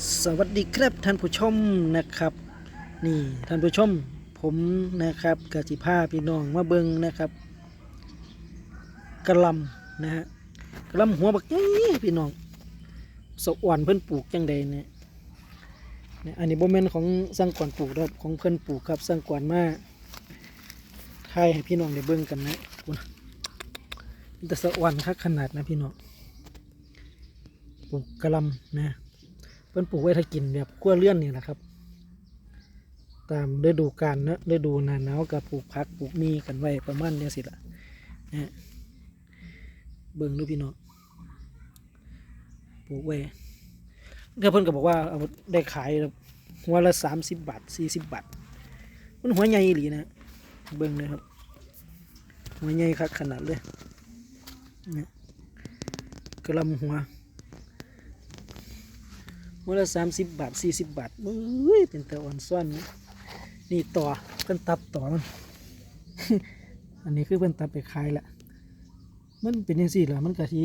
สวัสดีครับท่านผู้ชมนะครับ นี่ท่านผู้ชมผมนะครับกสิภาพี่น้องมาเบิงนะครับกระลำนะฮะกระลำหัวบักนี่พี่น้องสะอ่อนเพิ่อนปลูกจังใดเนี่ยเนี่ยอันนี้บ่แม่นของสร้างก่อนปลูกครับของเพิ่อนปลูกครับสร้างก่อนมาทายให้พี่น้องได้เบิ่งกันนะคุณมันจะสะอ่อนคักขนาดนะพี่น้องปลูกกระลำนะ เพิ่นปลูกไว้ถ้ากินแบบขั้วเลื่อนนี่แหละครับ ตามฤดูกาลเนะฤดูหนาหนาวกับปลูกผักปลูกมีกันไว้ประมาณเนี้ยสิละนะเบิ่งดูพี่น้องปลูกไว้เดี๋ยเพิ่นก็บอกว่าเอาได้ขายวหัวละสามสิบบาทสี่สิบบาทมันหัวใหญ่หลีนะเบิ่งเลยครับ หัวใหญ่คักขนาดเลยเนี่ยกระลำหัว วันละสามสิบบาทสี่สิบบาทเอ้ยเป็นตะอ่อนซ่อนนะนี่ต่อเพิ่นตับต่อมันอันนี้คือเพิ่นตับไปขายละมันเป็นยังสี่เหรอมันกะที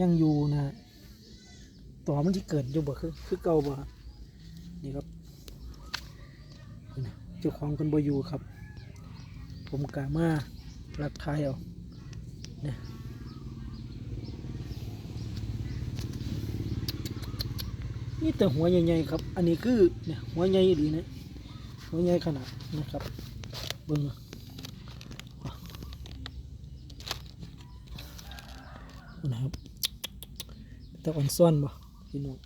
ยังอยู่นะต่อมันที่เกิดอยู่บ่คือคือเก่าบ่นี่ครับเจ้าของคนบ่อยู่ครับ ผมกะมารักทายเอาเนี่ย นี่แต่หัวใหญ่ๆครับ อันนี้คือเนี่ยหัวใหญ่ดีนะหัวใหญ่ขนาดนะครับเบิ้งนะครับแต่อ่อนซ่อนบ่พี่น้อง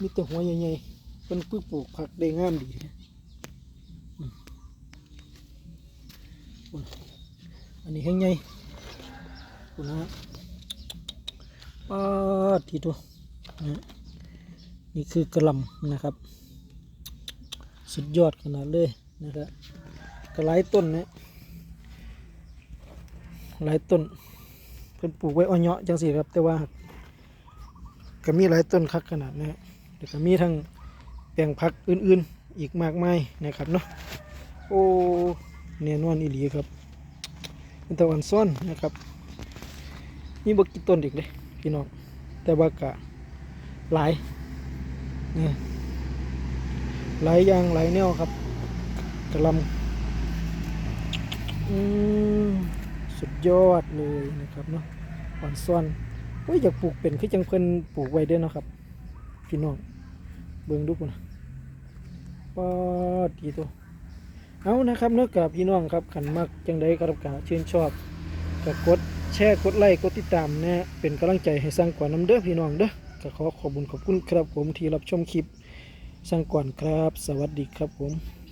มีแต่หัวใหญ่ๆเป็นพืชปลูกผักได้งามดีนะอันนี้แห้งใหญ่คุณนะฮะ ปาดทีตัวนี่คือกระหลำนะครับ สุดยอดขนาดเลยนะครับกระไรต้นนะหลายต้นเพิ่นปลูกไว้อ้อยเนาะจังสิครับ แต่ว่าก็มีหลายต้นคักขนาดนะฮะแต่ก็มีทั้งแปลงพักอื่นๆ อีกมากมายนะครับเนาะโอ้เนียนอนอีหลีครับเป็นตะวันซ่อนนะครับมีบกี่ต้นอีกเลย พี่น้องแต่ว่ากะหลายนี่หลายอย่างหลายแนวครับกระลำอืมสุดยอดเลยนะครับเนาะอ่อนซ่อนโอ้ยอยากปลูกเป็นคือจังเพิ่นปลูกไว้ด้วยนาะครับ พี่น้องเบิ่งดูปุ่นะปอดีตัวเอานะครับเนื้อกับพี่น้องครับขันมักจังใดกระดับกาชื่นชอบก็กด แชร์กดไลค์กดติดตามนะฮะเป็นกำลังใจให้สร้างก่อนน้ำเด้อพี่น้องเด้อก็ขอขอบคุญขอบคุณครับผมที่รับชมคลิปสร้างก่อนครับ สวัสดีครับผม